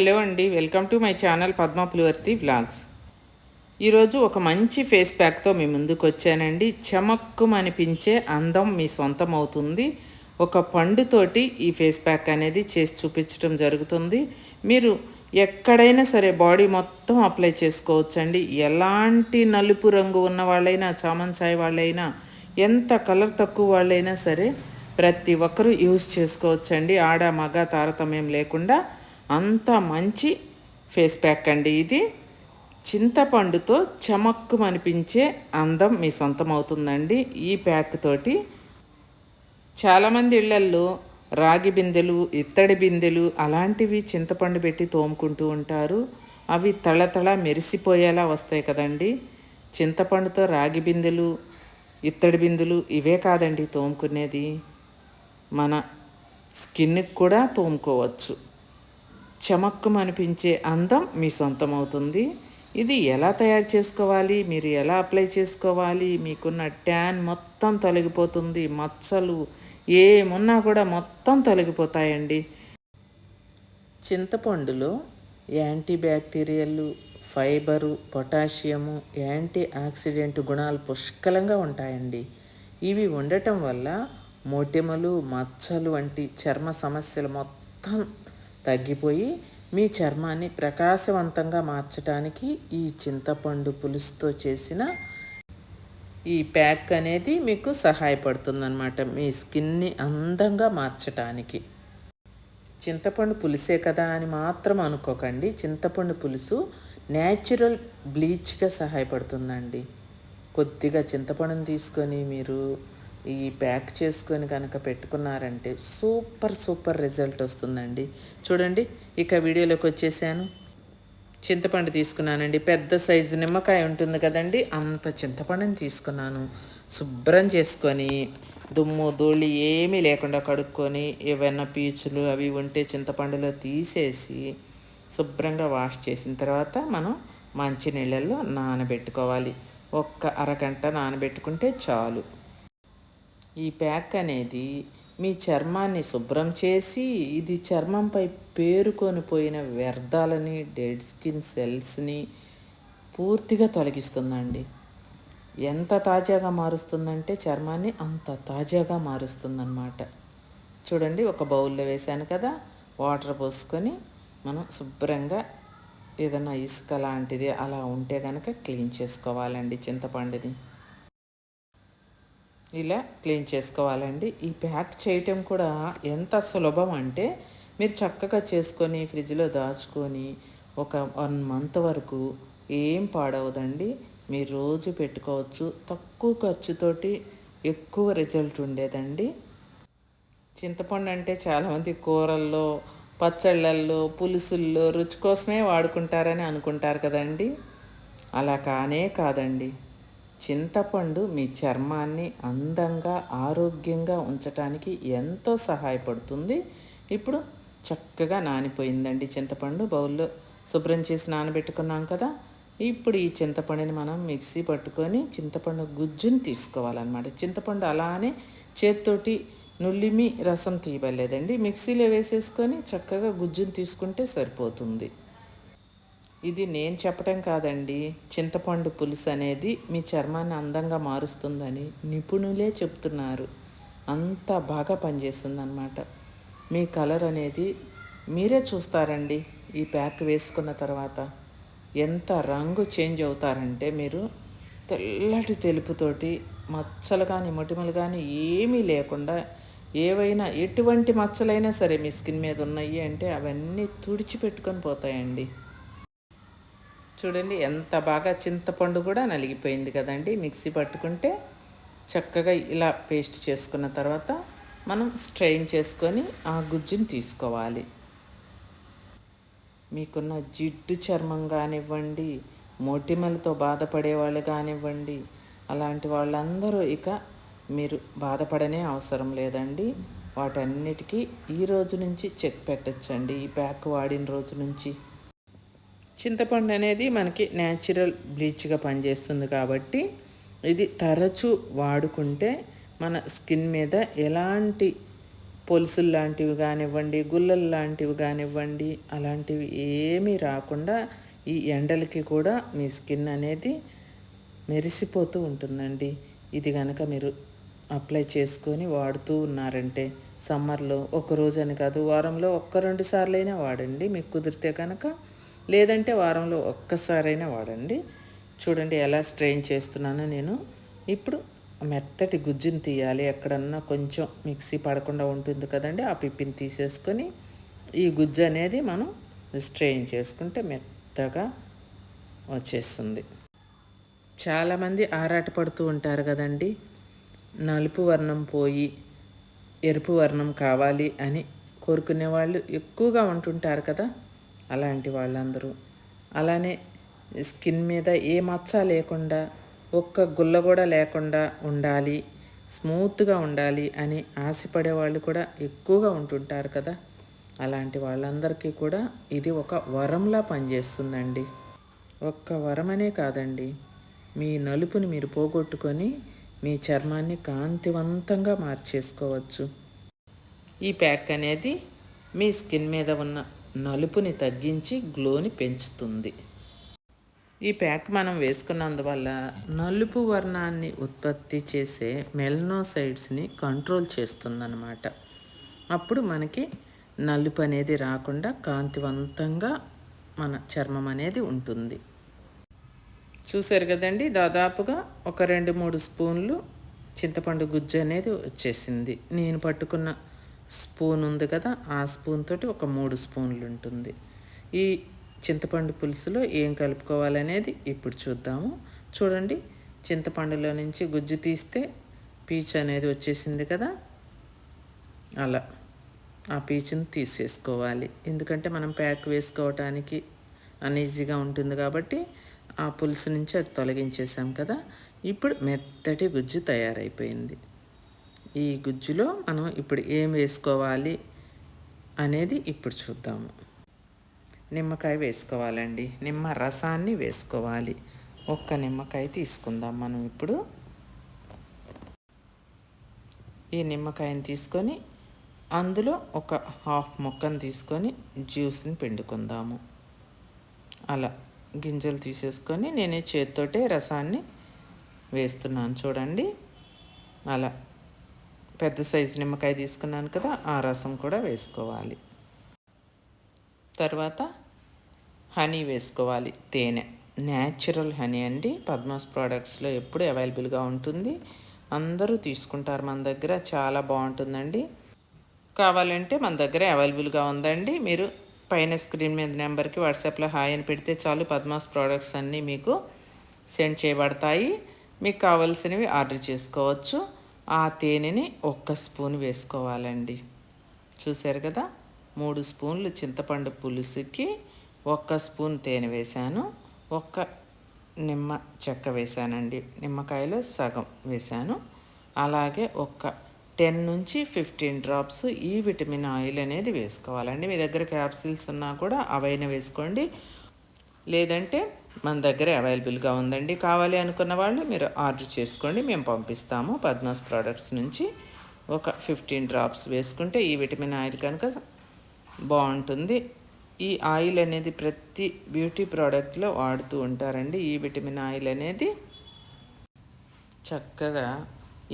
Hello అండి welcome to my channel Padma Pulivarthi vlogs. ఈరోజు ఒక మంచి ఫేస్ ప్యాక్తో మీ ముందుకు వచ్చానండి చమక్కుమనిపించే అందం మీ సొంతం అవుతుంది ఒక పండుతోటి ఈ ఫేస్ ప్యాక్ అనేది చేసి చూపించడం జరుగుతుంది. మీరు ఎక్కడైనా సరే బాడీ మొత్తం అప్లై చేసుకోవచ్చండి. ఎలాంటి నలుపు రంగు ఉన్న వాళ్ళైనా చామంచాయ్ వాళ్ళైనా ఎంత కలర్ తక్కువ వాళ్ళైనా సరే ప్రతి ఒక్కరూ యూజ్ చేసుకోవచ్చండి. ఆడ మగ తారతమ్యం లేకుండా అంత మంచి ఫేస్ ప్యాక్ అండి ఇది. చింతపండుతో చమక్కు అనిపించే అందం మీ సొంతం అవుతుందండి ఈ ప్యాక్ తోటి. చాలామంది ఇళ్ళల్లో రాగి బిందెలు ఇత్తడి బిందెలు అలాంటివి చింతపండు పెట్టి తోముకుంటూ ఉంటారు. అవి తళతళ మెరిసిపోయేలా వస్తాయి కదండి. చింతపండుతో రాగి బిందెలు ఇత్తడి బిందెలు ఇవే కాదండి తోముకునేది. మన స్కిన్కి కూడా తోముకోవచ్చు. చమక్కుమనిపించే అందం మీ సొంతం అవుతుంది ఇది ఎలా తయారు చేసుకోవాలి? మీరు ఎలా అప్లై చేసుకోవాలి? మీకున్న ట్యాన్ మొత్తం తొలగిపోతుంది. మచ్చలు ఏమున్నా కూడా మొత్తం తొలగిపోతాయండి. చింతపండులో antibacterial fibre potassium antioxidant గుణాలు పుష్కలంగా ఉంటాయండి. ఇవి ఉండటం వల్ల మొటిమలు మచ్చలు వంటి చర్మ సమస్యలు మొత్తం తగ్గిపోయి మీ చర్మాన్ని ప్రకాశవంతంగా మార్చడానికి ఈ చింతపండు పులుసుతో చేసిన ఈ ప్యాక్ అనేది మీకు సహాయపడుతుందన్నమాట. మీ స్కిన్ని అందంగా మార్చటానికి. చింతపండు పులుసే కదా అని మాత్రం అనుకోకండి. చింతపండు పులుసు న్యాచురల్ బ్లీచ్గా సహాయపడుతుందండి. కొద్దిగా చింతపండుని తీసుకొని మీరు ఈ ప్యాక్ చేసుకొని కనుక పెట్టుకున్నారంటే సూపర్ సూపర్ రిజల్ట్ వస్తుందండి. చూడండి ఇక వీడియోలోకి వచ్చేసాను. చింతపండు తీసుకున్నానండి. పెద్ద సైజు నిమ్మకాయ ఉంటుంది కదండి అంత చింతపండుని తీసుకున్నాను. శుభ్రం చేసుకొని దుమ్ము ధూళి ఏమీ లేకుండా కడుక్కొని ఏవైనా పీచులు అవి ఉంటే చింతపండులో తీసేసి శుభ్రంగా వాష్ చేసిన తర్వాత మనం మంచి నీళ్ళల్లో నానబెట్టుకోవాలి. ఒక్క అరగంట నానబెట్టుకుంటే చాలు. ఈ ప్యాక్ అనేది మీ చర్మాన్ని శుభ్రం చేసి ఇది చర్మంపై పేరుకొని పోయిన వ్యర్థాలని డెడ్ స్కిన్ సెల్స్ని పూర్తిగా తొలగిస్తుందండి. ఎంత తాజాగా మారుస్తుందంటే చర్మాన్ని అంత తాజాగా మారుస్తుందన్నమాట. చూడండి ఒక బౌల్లో వేసాను కదా వాటర్ పోసుకొని మనం శుభ్రంగా ఏదైనా ఇసుక లాంటిది అలా ఉంటే కనుక క్లీన్ చేసుకోవాలండి చింతపండుని. ఇలా క్లీన్ చేసుకోవాలండి. ఈ ప్యాక్ చేయటం కూడా ఎంత సులభం అంటే మీరు చక్కగా చేసుకొని ఫ్రిడ్జ్లో దాచుకొని ఒక వన్ మంత్ వరకు ఏం పాడవదండి. మీరు రోజు పెట్టుకోవచ్చు. తక్కువ ఖర్చుతోటి ఎక్కువ రిజల్ట్ ఉండేదండి. చింతపండు అంటే చాలామంది కూరల్లో పచ్చళ్ళల్లో పులుసుల్లో రుచి కోసమే వాడుకుంటారని అనుకుంటారు కదండి. అలా కానే కాదండి. చింతపండు మీ చర్మాన్ని అందంగా ఆరోగ్యంగా ఉంచటానికి ఎంతో సహాయపడుతుంది. ఇప్పుడు చక్కగా నానిపోయిందండి చింతపండు. బౌల్లో శుభ్రం చేసి నానబెట్టుకున్నాం కదా. ఇప్పుడు ఈ చింతపండుని మనం మిక్సీ పట్టుకొని చింతపండు గుజ్జుని తీసుకోవాలన్నమాట. చింతపండు అలానే చేత్తోటి నుల్లిమి రసం తీయబడలేదండి. మిక్సీలో వేసేసుకొని చక్కగా గుజ్జుని తీసుకుంటే సరిపోతుంది. ఇది నేను చెప్పటం కాదండి. చింతపండు పులుసు అనేది మీ చర్మాన్ని అందంగా మారుస్తుందని నిపుణులే చెప్తున్నారు. అంత బాగా పనిచేస్తుందన్నమాట. మీ కలర్ అనేది మీరే చూస్తారండి ఈ ప్యాక్ వేసుకున్న తర్వాత. ఎంత రంగు చేంజ్ అవుతారంటే మీరు తెల్లటి తెలుపుతోటి మచ్చలు కానీ మొటిమలు కానీ ఏమీ లేకుండా ఏవైనా ఎటువంటి మచ్చలైనా సరే మీ స్కిన్ మీద ఉన్నాయి అంటే అవన్నీ తుడిచిపెట్టుకొని పోతాయండి. చూడండి ఎంత బాగా చింతపండు కూడా నలిగిపోయింది కదండి. మిక్సీ పట్టుకుంటే చక్కగా ఇలా పేస్ట్ చేసుకున్న తర్వాత మనం స్ట్రెయిన్ చేసుకొని ఆ గుజ్జుని తీసుకోవాలి. మీకున్న జిడ్డు చర్మం కానివ్వండి మొటిమలతో బాధపడే వాళ్ళు కానివ్వండి అలాంటి వాళ్ళందరూ ఇక మీరు బాధపడనే అవసరం లేదండి. వాటన్నిటికీ ఈ రోజు నుంచి చెక్ పెట్టచ్చండి. ఈ ప్యాక్ వాడిన రోజు నుంచి. చింతపండు అనేది మనకి న్యాచురల్ బ్లీచ్గా పనిచేస్తుంది కాబట్టి ఇది తరచూ వాడుకుంటే మన స్కిన్ మీద ఎలాంటి పొలుసులు లాంటివి కానివ్వండి గుల్లలు లాంటివి కానివ్వండి అలాంటివి ఏమీ రాకుండా ఈ ఎండలకి కూడా మీ స్కిన్ అనేది మెరిసిపోతూ ఉంటుందండి. ఇది కనుక మీరు అప్లై చేసుకొని వాడుతూ ఉన్నారంటే సమ్మర్లో ఒక రోజు అని కాదు వారంలో ఒక్క రెండు సార్లైనా వాడండి. మీకు కుదిరితే కనుక లేదంటే వారంలో ఒక్కసారైనా వాడండి. చూడండి ఎలా స్ట్రెయిన్ చేస్తున్నానో నేను. ఇప్పుడు మెత్తటి గుజ్జుని తీయాలి. ఎక్కడన్నా కొంచెం మిక్సీ పడకుండా ఉంటుంది కదండి. ఆ పిప్పిని తీసేసుకొని ఈ గుజ్జు అనేది మనం స్ట్రెయిన్ చేసుకుంటే మెత్తగా వచ్చేస్తుంది. చాలామంది ఆరాటపడుతూ ఉంటారు కదండి. నలుపు వర్ణం పోయి ఎరుపు వర్ణం కావాలి అని కోరుకునే వాళ్ళు ఎక్కువగా ఉంటుంటారు కదా. అలాంటి వాళ్ళందరూ. అలానే స్కిన్ మీద ఏ మచ్చ లేకుండా ఒక్క గుల్ల కూడా లేకుండా ఉండాలి స్మూత్గా ఉండాలి అని ఆశపడే వాళ్ళు కూడా ఎక్కువగా ఉంటుంటారు కదా. అలాంటి వాళ్ళందరికీ కూడా ఇది ఒక వరంలా పనిచేస్తుందండి. ఒక్క వరమనే కాదండి. మీ నలుపుని మీరు పోగొట్టుకొని మీ చర్మాన్ని కాంతివంతంగా మార్చేసుకోవచ్చు. ఈ ప్యాక్ అనేది మీ స్కిన్ మీద ఉన్న నలుపుని తగ్గించి గ్లోని పెంచుతుంది. ఈ ప్యాక్ మనం వేసుకున్నందువల్ల నలుపు వర్ణాన్ని ఉత్పత్తి చేసే మెల్నోసైడ్స్ని కంట్రోల్ చేస్తుందన్నమాట. అప్పుడు మనకి నలుపు అనేది రాకుండా కాంతివంతంగా మన చర్మం అనేది ఉంటుంది. చూసారు కదండి దాదాపుగా ఒక రెండు మూడు స్పూన్లు చింతపండు గుజ్జు అనేది వచ్చేసింది. నేను పట్టుకున్న స్పూన్ ఉంది కదా ఆ స్పూన్ తోటి ఒక మూడు స్పూన్లు ఉంటుంది. ఈ చింతపండు పులుసులో ఏం కలుపుకోవాలనేది ఇప్పుడు చూద్దాము. చూడండి చింతపండులో నుంచి గుజ్జు తీస్తే పీచు అనేది వచ్చేసింది కదా. అలా ఆ పీచుని తీసేసుకోవాలి. ఎందుకంటే మనం ప్యాక్ వేసుకోవటానికి అన్ఈజీగా ఉంటుంది కాబట్టి ఆ పులుసు నుంచి అది తొలగించేసాం కదా. ఇప్పుడు మెత్తటి గుజ్జు తయారైపోయింది. ఈ గుజ్జులో మనం ఇప్పుడు ఏం వేసుకోవాలి అనేది ఇప్పుడు చూద్దాము. నిమ్మకాయ వేసుకోవాలండి. నిమ్మ రసాన్ని వేసుకోవాలి. ఒక్క నిమ్మకాయ తీసుకుందాం మనం ఇప్పుడు. ఈ నిమ్మకాయని తీసుకొని అందులో ఒక హాఫ్ ముక్కను తీసుకొని జ్యూస్ని పిండుకుందాము. అలా గింజలు తీసేసుకొని నేనే చేత్తోటే రసాన్ని వేస్తున్నాను చూడండి. అలా పెద్ద సైజు నిమ్మకాయ తీసుకున్నాను కదా ఆ రసం కూడా వేసుకోవాలి. తర్వాత హనీ వేసుకోవాలి తేనె. న్యాచురల్ హనీ అండి. పద్మాస్ ప్రోడక్ట్స్లో ఎప్పుడు అవైలబుల్గా ఉంటుంది. అందరూ తీసుకుంటారు మన దగ్గర చాలా బాగుంటుందండి. కావాలంటే మన దగ్గర అవైలబుల్గా ఉందండి. మీరు పైన స్క్రీన్ మీద నెంబర్కి వాట్సాప్లో హాయ్ అని పెడితే చాలు పద్మాస్ ప్రోడక్ట్స్ అన్నీ మీకు సెండ్ చేయబడతాయి. మీకు కావాల్సినవి ఆర్డర్ చేసుకోవచ్చు. ఆ తేనెని ఒక్క స్పూన్ వేసుకోవాలండి. చూశారు కదా? మూడు స్పూన్లు చింతపండు పులుసుకి ఒక్క స్పూన్ తేనె వేశాను. ఒక్క నిమ్మ చెక్క వేశానండి. నిమ్మకాయలో సగం వేశాను. అలాగే ఒక్క టెన్ నుంచి ఫిఫ్టీన్ డ్రాప్స్ ఈ విటమిన్ ఆయిల్ అనేది వేసుకోవాలండి. మీ దగ్గర క్యాప్సిల్స్ ఉన్నా కూడా అవైనా వేసుకోండి. లేదంటే మన దగ్గర అవైలబుల్గా ఉందండి. కావాలి అనుకున్న వాళ్ళు మీరు ఆర్డర్ చేసుకోండి. మేము పంపిస్తాము. పద్మాస్ ప్రోడక్ట్స్ నుంచి ఒక ఫిఫ్టీన్ డ్రాప్స్ వేసుకుంటే ఈ విటమిన్ ఆయిల్ కనుక బాగుంటుంది. ఈ ఆయిల్ అనేది ప్రతి బ్యూటీ ప్రోడక్ట్లో వాడుతూ ఉంటారండి. ఈ విటమిన్ ఆయిల్ అనేది చక్కగా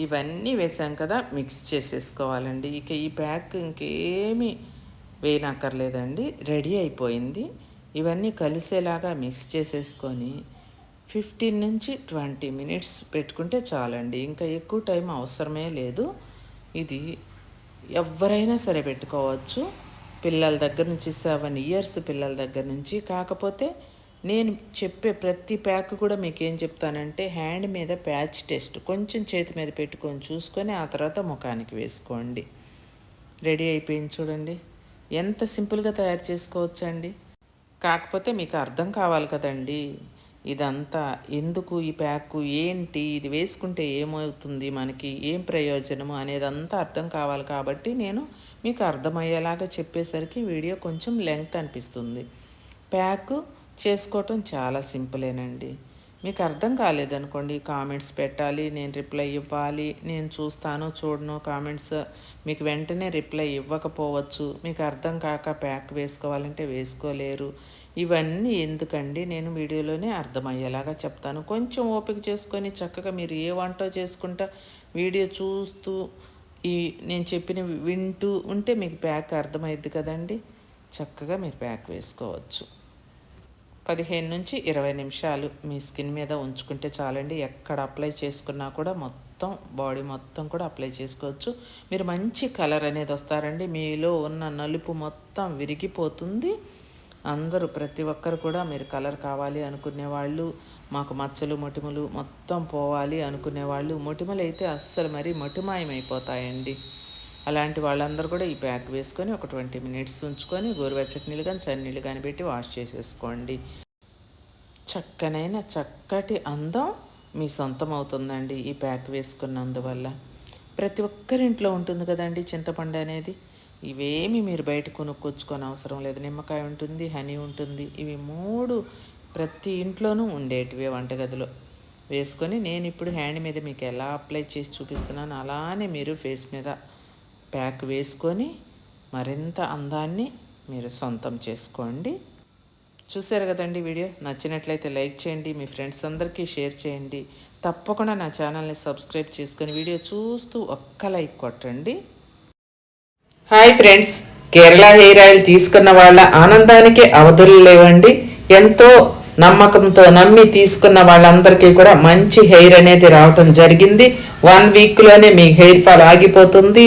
ఇవన్నీ వేసాం కదా మిక్స్ చేసేసుకోవాలండి. ఇక ఈ ప్యాక్ ఇంకేమీ వేయనక్కర్లేదండి. రెడీ అయిపోయింది. ఇవన్నీ కలిసేలాగా మిక్స్ చేసేసుకొని ఫిఫ్టీన్ నుంచి ట్వంటీ మినిట్స్ పెట్టుకుంటే చాలండి. ఇంకా ఎక్కువ టైం అవసరమే లేదు. ఇది ఎవరైనా సరే పెట్టుకోవచ్చు. పిల్లల దగ్గర నుంచి సెవెన్ ఇయర్స్ పిల్లల దగ్గర నుంచి. కాకపోతే నేను చెప్పే ప్రతి ప్యాక్ కూడా మీకు ఏం చెప్తానంటే హ్యాండ్ మీద ప్యాచ్ టెస్ట్ కొంచెం చేతి మీద పెట్టుకొని చూసుకొని ఆ తర్వాత ముఖానికి వేసుకోండి. రెడీ అయిపోయింది చూడండి. ఎంత సింపుల్గా తయారు చేసుకోవచ్చండి. కాకపోతే మీకు అర్థం కావాలి కదండి. ఇదంతా ఎందుకు ఈ ప్యాక్? ఏంటి? ఇది వేసుకుంటే ఏమవుతుంది? మనకి ఏం ప్రయోజనము అనేది అంతా అర్థం కావాలి కాబట్టి నేను మీకు అర్థమయ్యేలాగా చెప్పేసరికి వీడియో కొంచెం లెంగ్త్ అనిపిస్తుంది. ప్యాక్ చేసుకోవటం చాలా సింపులేనండి. మీకు అర్థం కాలేదనుకోండి కామెంట్స్ పెట్టాలి నేను రిప్లై ఇవ్వాలి నేను చూస్తాను చూడను కామెంట్స్ మీకు వెంటనే రిప్లై ఇవ్వకపోవచ్చు. మీకు అర్థం కాక ప్యాక్ వేసుకోవాలంటే వేసుకోలేరు. ఇవన్నీ ఎందుకండి? నేను వీడియోలోనే అర్థమయ్యేలాగా చెప్తాను. కొంచెం ఓపిక చేసుకొని చక్కగా మీరు ఏ వంటో చేసుకుంటా వీడియో చూస్తూ ఈ నేను చెప్పిన వింటూ ఉంటే మీకు ప్యాక్ అర్థమైద్ది కదండి? చక్కగా మీరు ప్యాక్ వేసుకోవచ్చు. పదిహేను నుంచి ఇరవై నిమిషాలు మీ స్కిన్ మీద ఉంచుకుంటే చాలండి. ఎక్కడ అప్లై చేసుకున్నా కూడా మొత్తం బాడీ మొత్తం కూడా అప్లై చేసుకోవచ్చు. మీరు మంచి కలర్ అనేది వస్తారండి. మీలో ఉన్న నలుపు మొత్తం విరిగిపోతుంది. అందరూ ప్రతి ఒక్కరు కూడా మీరు కలర్ కావాలి అనుకునే వాళ్ళు మాకు మచ్చలు మొటిమలు మొత్తం పోవాలి అనుకునే వాళ్ళు మొటిమలు అయితే అస్సలు మరీ మొటిమాయమైపోతాయండి. అలాంటి వాళ్ళందరూ కూడా ఈ ప్యాక్ వేసుకొని ఒక ట్వంటీ మినిట్స్ ఉంచుకొని గోరువెచ్చటి నీళ్ళు కానీ చన్నీళ్ళు కానీ పెట్టి వాష్ చేసేసుకోండి. చక్కనైన చక్కటి అందం మీ సొంతం అవుతుందండి ఈ ప్యాక్ వేసుకున్నందువల్ల. ప్రతి ఒక్కరింట్లో ఉంటుంది కదండి చింతపండు అనేది. ఇవేమి మీరు బయట కొనుక్కొచ్చుకొని అవసరం లేదు. నిమ్మకాయ ఉంటుంది హనీ ఉంటుంది. ఇవి మూడు ప్రతి ఇంట్లోనూ ఉండేటివి వంటగదిలో. వేసుకొని నేను ఇప్పుడు హ్యాండ్ మీద మీకు ఎలా అప్లై చేసి చూపిస్తున్నాను అలానే మీరు ఫేస్ మీద ప్యాక్ వేసుకొని మరింత అందాన్ని మీరు సొంతం చేసుకోండి. చూసారు కదండి వీడియో? నచ్చినట్లయితే లైక్ చేయండి మీ ఫ్రెండ్స్ అందరికీ షేర్ చేయండి. తప్పకుండా నా ఛానల్ని సబ్స్క్రైబ్ చేసుకొని వీడియో చూస్తూ ఒక్క లైక్ కొట్టండి. Hi friends! Kerala hair oil తీసుకున్న వాళ్ళ ఆనందానికి అవధులు లేవండి. ఎంతో నమ్మకంతో నమ్మి తీసుకున్న వాళ్ళందరికీ కూడా మంచి హెయిర్ అనేది రావటం జరిగింది. వన్ వీక్లోనే మీ హెయిర్ ఫాల్ ఆగిపోతుంది.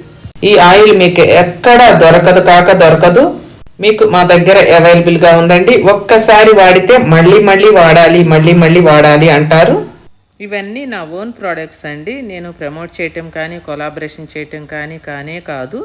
ఈ ఆయిల్ మీకు ఎక్కడ దొరకదు కాక దొరకదు. మీకు మా దగ్గర అవైలబుల్గా ఉందండి. ఒక్కసారి వాడితే మళ్ళీ మళ్ళీ వాడాలి మళ్ళీ మళ్ళీ వాడాలి అంటారు. ఇవన్నీ నా ఓన్ ప్రోడక్ట్స్ అండి. నేను ప్రమోట్ చేయటం కానీ కొలాబరేషన్ చేయటం కానీ కానే కాదు.